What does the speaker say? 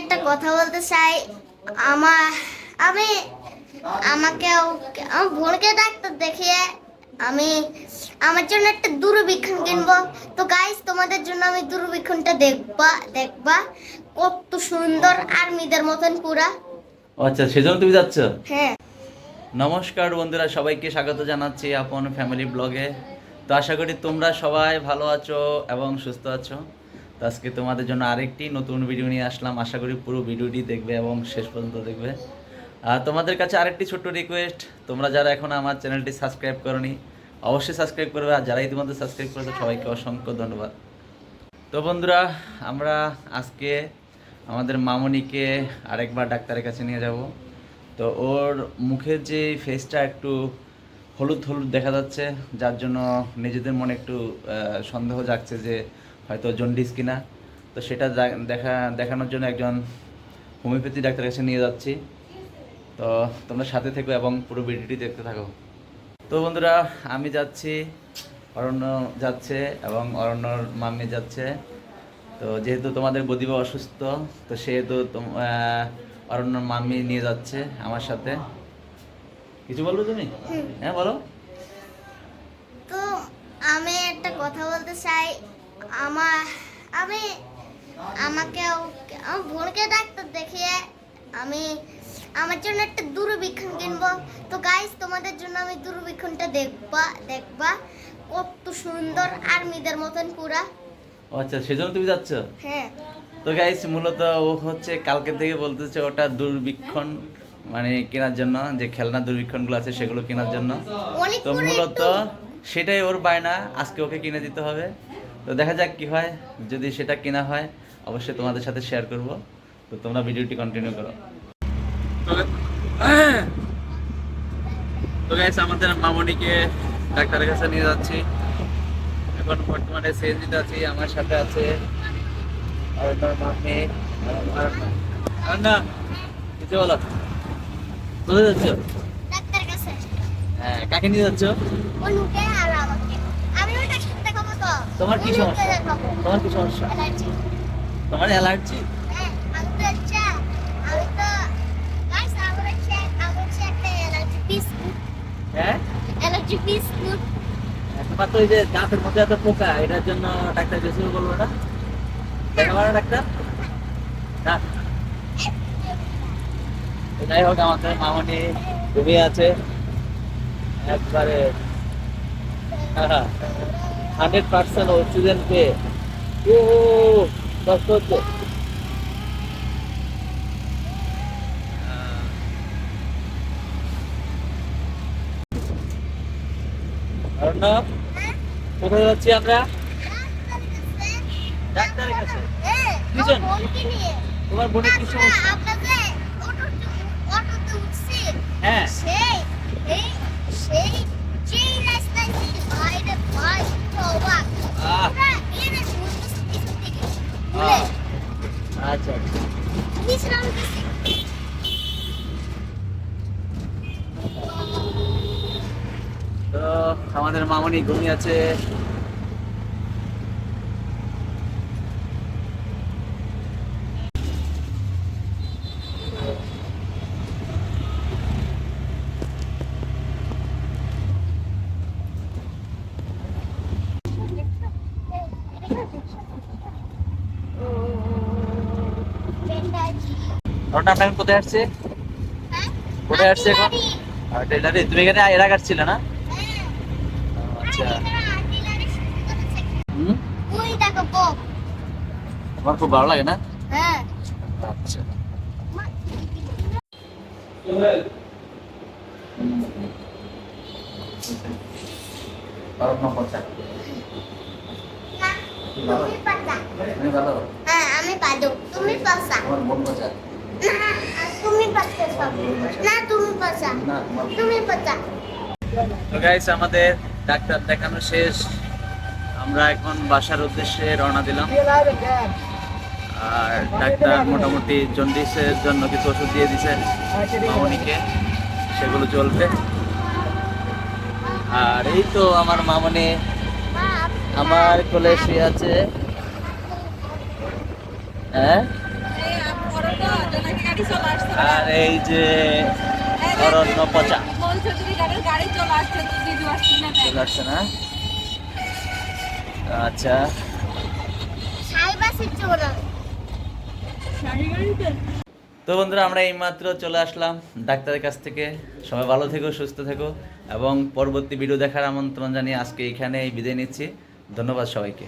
একটা কথা বলতে চাই। আমার আমি আমাকে আমার বোনকে ডাক্তার দেখিয়ে আমি আমার জন্য একটা দূরবীক্ষণ কিনবো। তো গাইস তোমাদের জন্য আমি দূরবীক্ষণটা দেখবা দেখবা। কত সুন্দর আর্মিদের মতন পুরা। আচ্ছা সেজন্য তুমি যাচ্ছ? হ্যাঁ। নমস্কার বন্ধুরা সবাইকে স্বাগত জানাচ্ছি আপন ফ্যামিলি ব্লগে তো আশা করি তোমরা সবাই ভালো আছো এবং সুস্থ আছো। তো আজকে তোমাদের জন্য আরেকটি নতুন ভিডিও নিয়ে আসলাম। আশা করি পুরো ভিডিওটি দেখবে এবং শেষ পর্যন্ত দেখবে। আর তোমাদের কাছে আরেকটি ছোট্ট রিকোয়েস্ট তোমরা যারা এখন আমার চ্যানেলটি সাবস্ক্রাইব করনি, অবশ্যই সাবস্ক্রাইব করবে। আর যারা ইতিমধ্যে সাবস্ক্রাইব করেছে, সবাইকে অসংখ্য ধন্যবাদ। তো বন্ধুরা, আমরা আজকে আমাদের মামনিকে আরেকবার ডাক্তারের কাছে নিয়ে যাব। তো ওর মুখের যে ফেসটা একটু হলুদ হলুদ দেখা যাচ্ছে, যার জন্য নিজেদের মনে একটু সন্দেহ জাগছে যে হয়তো জন্ডিস কিনা। তো সেটা দেখা দেখানোর জন্য একজন হোমিওপ্যাথি ডাক্তারের কাছে নিয়ে যাচ্ছি। তো তোমরা সাথে থেকো এবং পুরো ভিডিওটি দেখতে থাকো। তো বন্ধুরা, আমি যাচ্ছি, অরণ্য যাচ্ছে এবং অরণ্যর মাম্মি যাচ্ছে। তো যেহেতু তোমাদের বদিবা অসুস্থ, তো সেহেতু অরণ্যর মাম্মি নিয়ে যাচ্ছে আমার সাথে। কিছু বলব তুমি? হ্যাঁ বলো। তো আমি একটা কথা বলতে চাই। আমার আমি আমাকে আমার বোনকে ডাক্তার দেখিয়ে আমি আমার জন্য একটা দূরবীক্ষণ কিনবো। তো গাইস তোমাদের জন্য আমি দূরবীক্ষণটা দেখবা দেখবা। কত সুন্দর আর্মিদের মতন পুরা। আচ্ছা সেজন্য তুমি যাচ্ছ? হ্যাঁ। তো গাইস মূলত ও হচ্ছে কালকে থেকে বলতেছে ওটা দূরবীক্ষণ মানে কেনার জন্য যে খেলনা দূরবীক্ষণগুলো আছে সেগুলো কেনার জন্য। তো মূলত সেটাই ওর বায়না আজকে ওকে কিনে দিতে হবে। তো দেখা যাক কি হয় যদি সেটা কেনা হয় অবশ্যই তোমাদের সাথে শেয়ার করব। তো তোমরা ভিডিওটি কন্টিনিউ করো। তো গাইস আমাদের মামনিকে ডাক্তারের কাছে নিয়ে যাচ্ছি। এখন বর্তমানে সিএনজিতে আছি আমার সাথে আছে না কিছু বলো। কোথায় যাচ্ছ? হ্যাঁ কাকে নিয়ে যাচ্ছ অনুকে আর আমাকে আমি ওই ডাক্তার দেখাবো তো তোমার কি সমস্যা? তোমার কি সমস্যা? তোমার অ্যালার্জি হ্যাঁ, বিস্কুট হ্যাঁ? ওই যে দাঁতের মধ্যে এত পোকা এটার জন্য ডাক্তার কিছু বলব না? দেখাবো না ডাক্তার? না যাই হোক আমাদের মামনি ঘুমিয়ে আছে। একবারে হান্ড্রেড পার্সেন্ট অক্সিজেন পেয়ে। ও কষ্ট হচ্ছে। অর্ণব কোথায় যাচ্ছি আমরা? ডাক্তারের কাছে। তোমার বোনের কি সমস্যা? হ্যাঁ। সেই সেই আমাদের মামনি ঘুমিয়ে আছে। আপনার কোথায় আসছে? কোথায় আসছে এখন? টেলারে তুমি এখানে এর আগে ছিল না? আচ্ছা হুম ওই দেখো বক তোমার খুব ভালো লাগে না হ্যাঁ আচ্ছা তুমি পাতা তুমি ভালো হ্যাঁ আমি পাদু তুমি পাসা তোমার বোন বাচ্চা না তুমি পাসা সব না তুমি পাসা না তোমার তুমি পাসা তো গাইস আমাদের ডাক্তার দেখানো শেষ। আমরা এখন বাসার উদ্দেশ্যে রওনা দিলাম। আর ডাক্তার মোটামুটি জন্ডিসের জন্য কিছু ওষুধ দিয়ে দিছে মামনিকে। সেগুলো চলবে। আর এই তো আমার মামনি আমার কোলে শুয়ে আছে। হ্যাঁ? আর এই যে অরণ্য পচা মন চৌধুরী গাড়ির গাড়ি চলে আসছে তো দিদি আসছে না? আচ্ছা। তো বন্ধুরা, আমরা এইমাত্র চলে আসলাম ডাক্তারের কাছ থেকে। সবাই ভালো থেকো, সুস্থ থেকো, এবং পরবর্তী ভিডিও দেখার আমন্ত্রণ জানিয়ে আজকে এখানে বিদায় নিচ্ছি। ধন্যবাদ সবাইকে।